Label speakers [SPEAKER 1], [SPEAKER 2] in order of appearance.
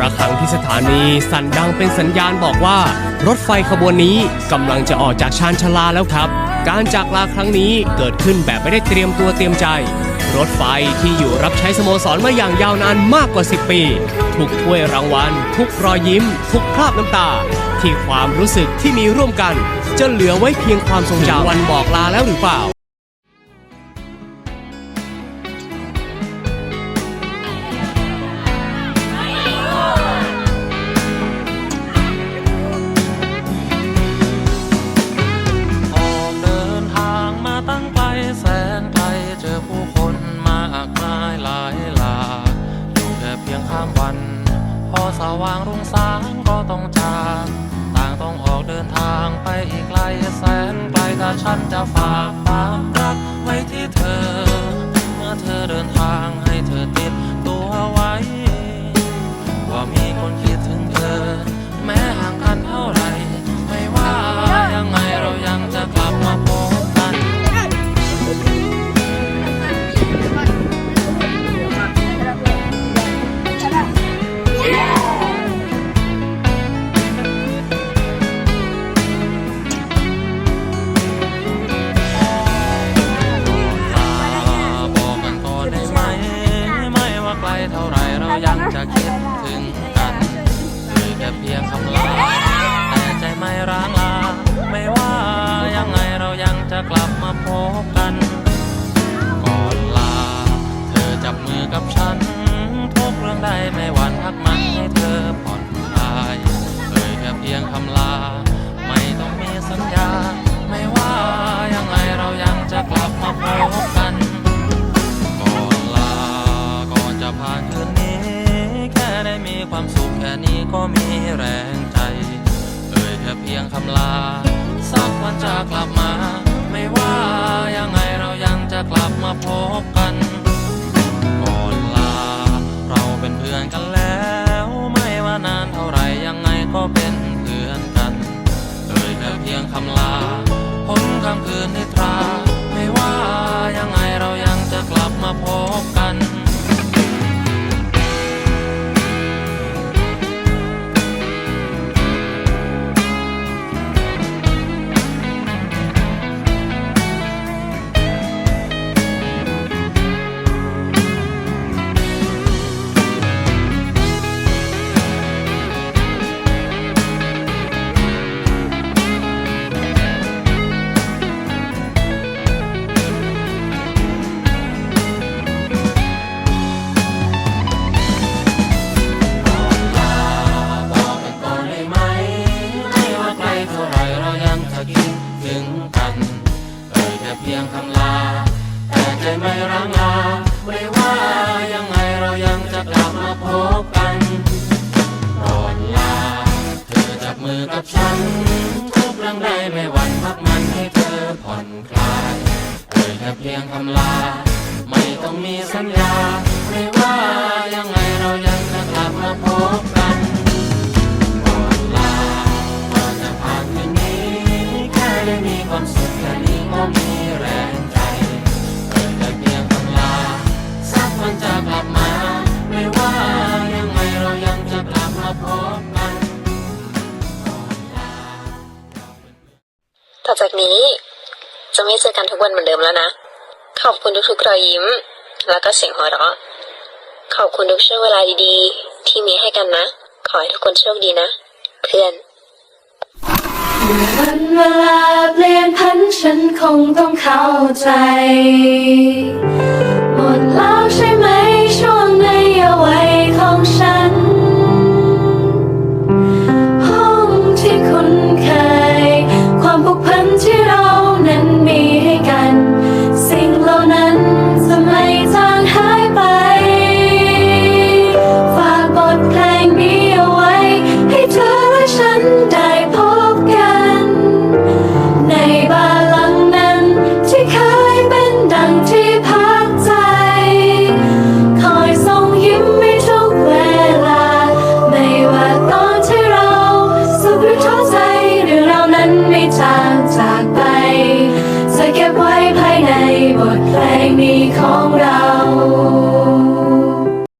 [SPEAKER 1] ระฆังที่สถานีสั่นดังเป็นสัญญาณบอกว่า รถไฟขบวนนี้กำลังจะออกจากชานชาลาแล้วครับ การจากลาครั้งนี้เกิดขึ้นแบบไม่ได้เตรียมตัวเตรียมใจ รถไฟที่อยู่รับใช้สโมสรมาอย่างยาวนานมากกว่า 10 ปี ทุกถ้วยรางวัล ทุกรอยยิ้ม ทุกคราบน้ำตา ที่ความรู้สึกที่มีร่วมกัน จะเหลือไว้เพียงความทรงจำวันบอกลาแล้วหรือเปล่า
[SPEAKER 2] ว่างรุ่งสางก็ต้องจากต่างต้องออกเดินทางไปอีกไกลแสนไกลถ้าฉันจะฝากความรักไว้ที่เธอ ทุกเรื่องใดไม่หวั่นพักมันให้เธอผ่อนคลายเอ่ยแค่เพียงคำลา ไม่ต้องมีสัญญา ไม่ว่ายังไงเรายังจะกลับมาพบกัน ก่อนลา ก่อนจะผ่านคืนนี้ แค่ได้มีความสุขแค่นี้ก็มีแรงใจ เอ่ยแค่เพียงคำลา สักวันจะกลับมา ไม่ว่ายังไงเรายังจะกลับมาพบกัน ยแค่เพียงคำลา เอ่ยแค่เพียงคำลา แต่ใจไม่ร้างลาไม่ว่ายังไงเรายังจะกลับมาพบกันก่อนลา เธอจับมือกับฉัน ทุกเรื่องใดไม่หวั่นพักมันให้เธอผ่อนคลาย เอ่ยแค่เพียงคำลา ไม่ต้องมีสัญญา
[SPEAKER 3] อจากนี้ จะไม่เจอกันทุกวันเหมือนเดิมแล้วนะ ขอบคุณทุกๆรอยยิ้ม แล้วก็เสียงหัวเราะ ขอบคุณทุกช่วงเวลาดีๆ ที่มีให้กันนะ ขอให้ทุกคนโชคดีนะ เพื่อน
[SPEAKER 4] วันเวลาเปลี่ยนพันฉันคงต้องเข้าใจ